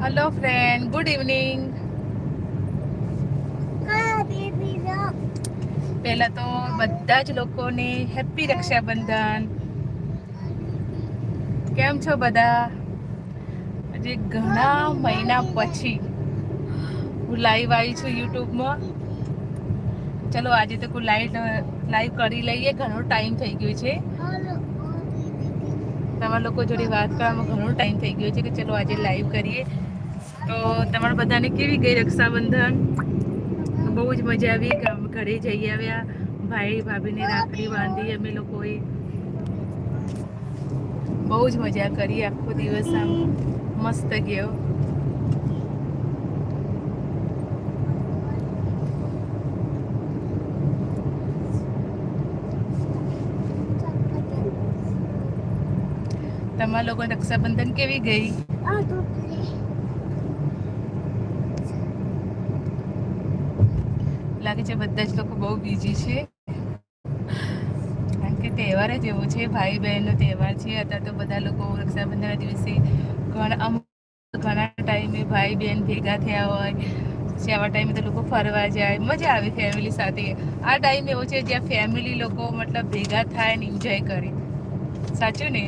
Hello friend good evening પહેલા તો બધા જ લોકોને હેપી રક્ષાબંધન. કેમ છો બધા? આજે ઘણા મહિના પછી હું લાઈવ આવી છું યુટ્યુબમાં ચલો, આજે તો કોઈ લાઈવ લાઈવ કરી લઈએ. ઘણો ટાઈમ થઈ ગયો છે. તમારા લોકો જોડે વાત કરવામાં ઘણો ટાઈમ થઈ ગયો છે કે ચલો, આજે લાઈવ કરીએ. તો તમારા બધાને કેવી ગઈ રક્ષાબંધન? બહુ જ મજા આવી. ઘરે જઈ આવ્યા. ભાઈ, ભાભીને રાખડી બાંધી અમે લોકોએ. બહુ જ મજા કરી આખો દિવસ આમ. મસ્ત ગયો. તમારા લોકો રક્ષાબંધન કેવી ગઈ? લાગે છે બધા જ લોકો બહુ બીજી છે. કારણ કે તહેવાર જ એવો છે ભાઈ બહેનનો તહેવાર છે. અત્યારે તો બધા લોકો રક્ષાબંધનના દિવસે ઘણા અમુક ઘણા ટાઈમે ભાઈ બહેન ભેગા થયા હોય. પછી આવા ટાઈમે તો લોકો ફરવા જાય. મજા આવે ફેમિલી સાથે. આ ટાઈમ એવો છે જ્યાં ફેમિલી લોકો મતલબ ભેગા થાય ને એન્જોય કરે. સાચું ને?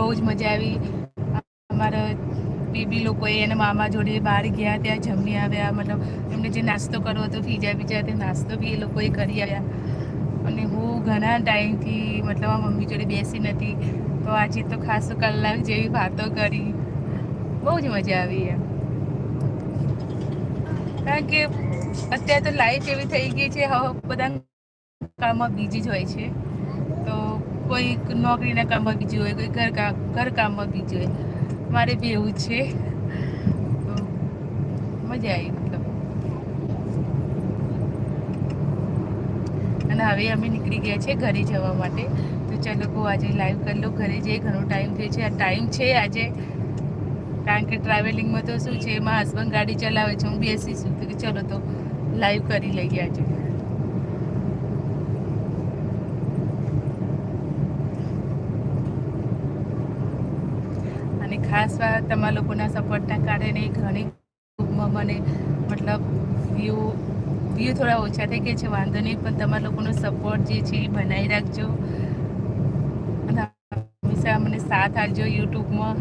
બહુ જ મજા આવી. અમારા બેબી લોકોએ એના મામા જોડે બહાર ગયા, ત્યાં જમી આવ્યા. મતલબ એમને જે નાસ્તો કરવો હતો ફીજા બીજા તે નાસ્તો બી એ લોકોએ કરી આવ્યા. અને હું ઘણા ટાઈમથી મતલબ આ મમ્મી જોડે બેસી નથી. તો આજે તો ખાસ કલાક જેવી વાતો કરી. બહુ જ મજા આવી એમ. કારણ કે અત્યારે તો લાઈફ એવી થઈ ગઈ છે, હવે બધા કામમાં બીજી જ હોય છે. તો કોઈ નોકરીના કામમાં બીજી હોય, કોઈ ઘર કામ ઘર કામમાં બીજી હોય. મારે બી એવું છે. મજા આવી મતલબ. અને હવે અમે નીકળી ગયા છે ઘરે જવા માટે. તો ચાલો કહું આજે લાઈવ કરી લો. ઘરે જઈએ, ઘણો ટાઈમ થયો છે. આ ટાઈમ છે આજે. કારણ કે ટ્રાવેલિંગમાં તો શું છે, એમાં હસબન્ડ ગાડી ચલાવે છે, હું બેસીશું તો કે ચલો તો લાઈવ કરી લઈએ આજે અને ખાસ તમારા લોકોના સપોર્ટના કારણે ઘણી ગ્રુપમાં મને મતલબ વ્યૂ વ્યૂ થોડા ઓછા થઈ ગયા છે, વાંધો નહીં, પણ તમારા લોકોનો સપોર્ટ જે છે એ બનાવી રાખજો. અને હંમેશા મને સાથ આપજો યુટ્યુબમાં.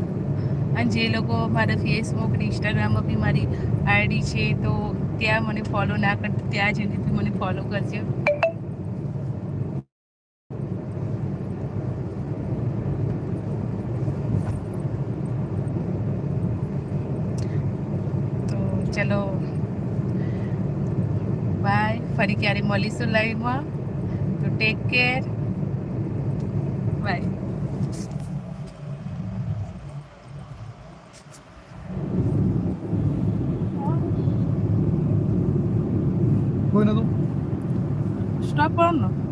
અને જે લોકો મારા ફેસબુક અને ઇન્સ્ટાગ્રામમાં બી મારી આઈડી છે તો ત્યાં મને ફોલો ના કરતા ત્યાં જઈને મને ફોલો કરજો તો ચલો બાય ફરી ક્યારે મળીશું લાઈવમાં તો ટેક કેર બાય કોઈ નતું સ્ટોપ કરો ને